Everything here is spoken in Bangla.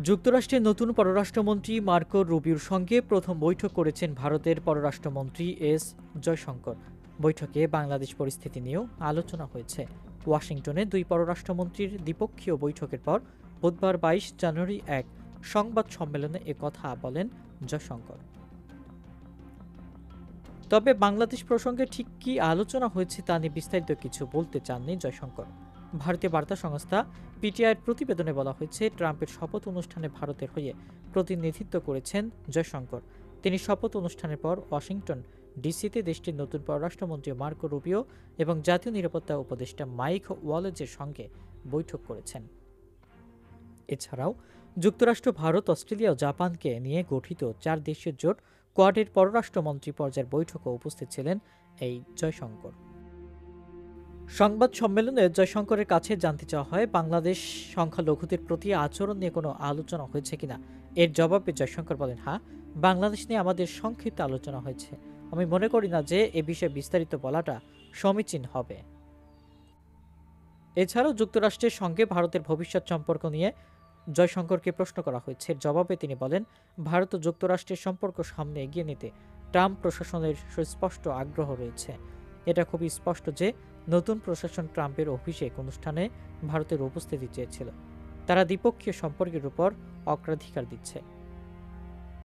যুক্তরাষ্ট্রের নতুন পররাষ্ট্রমন্ত্রী মার্কো রুবিওর সঙ্গে প্রথম বৈঠক করেছেন ভারতের পররাষ্ট্রমন্ত্রী এস জয়শঙ্কর। বৈঠকে বাংলাদেশ পরিস্থিতি নিয়েও আলোচনা হয়েছে। ওয়াশিংটনে দুই পররাষ্ট্রমন্ত্রীর দ্বিপক্ষীয় বৈঠকের পর বুধবার বাইশ জানুয়ারি এক সংবাদ সম্মেলনে কথা বলেন জয়শঙ্কর। তবে বাংলাদেশ প্রসঙ্গে ঠিক কী আলোচনা হয়েছে তা নিয়ে বিস্তারিত কিছু বলতে চাননি জয়শঙ্কর। ভারতীয় বার্তা সংস্থা পিটিআইয়ের প্রতিবেদনে বলা হয়েছে, ট্রাম্পের শপথ অনুষ্ঠানে ভারতের হয়ে প্রতিনিধিত্ব করেছেন জয়শঙ্কর। তিনি শপথ অনুষ্ঠানের পর ওয়াশিংটন ডিসিতে দেশটির নতুন পররাষ্ট্রমন্ত্রী মার্কো রুবিও এবং জাতীয় নিরাপত্তা উপদেষ্টা মাইক ওয়ালেজের সঙ্গে বৈঠক করেছেন। এছাড়াও যুক্তরাষ্ট্র, ভারত, অস্ট্রেলিয়া ও জাপানকে নিয়ে গঠিত চার দেশের জোট কোয়াডের পররাষ্ট্রমন্ত্রী পর্যায়ের বৈঠকে উপস্থিত ছিলেন এই জয়শঙ্কর। সংবাদ সম্মেলনে জয়শঙ্করের কাছে জানতে চাওয়া হয়, বাংলাদেশ সংখ্যালঘুদের প্রতি আচরণ নিয়ে কোনো আলোচনা হয়েছে কিনা? এর জবাবে জয়শঙ্কর বলেন হ্যাঁ বাংলাদেশ নিয়ে আমাদের সংক্ষিপ্ত আলোচনা হয়েছে। আমি মনে করি না যে এ বিষয়ে বিস্তারিত বলাটা সমীচীন হবে। এছাড়াও যুক্তরাষ্ট্রের সঙ্গে ভারতের ভবিষ্যৎ সম্পর্ক নিয়ে জয়শঙ্করকে প্রশ্ন করা হয়েছে। জবাবে তিনি বলেন, ভারত ও যুক্তরাষ্ট্রের সম্পর্ক সামনে এগিয়ে নিতে ট্রাম্প প্রশাসনের সুস্পষ্ট আগ্রহ রয়েছে। এটা খুবই স্পষ্ট যে নতুন প্রশাসন ট্রাম্পের অভিষেক অনুষ্ঠানে ভারতের উপস্থিতি চেয়েছিল। তারা দ্বিপক্ষীয় সম্পর্কের উপর অগ্রাধিকার দিচ্ছে।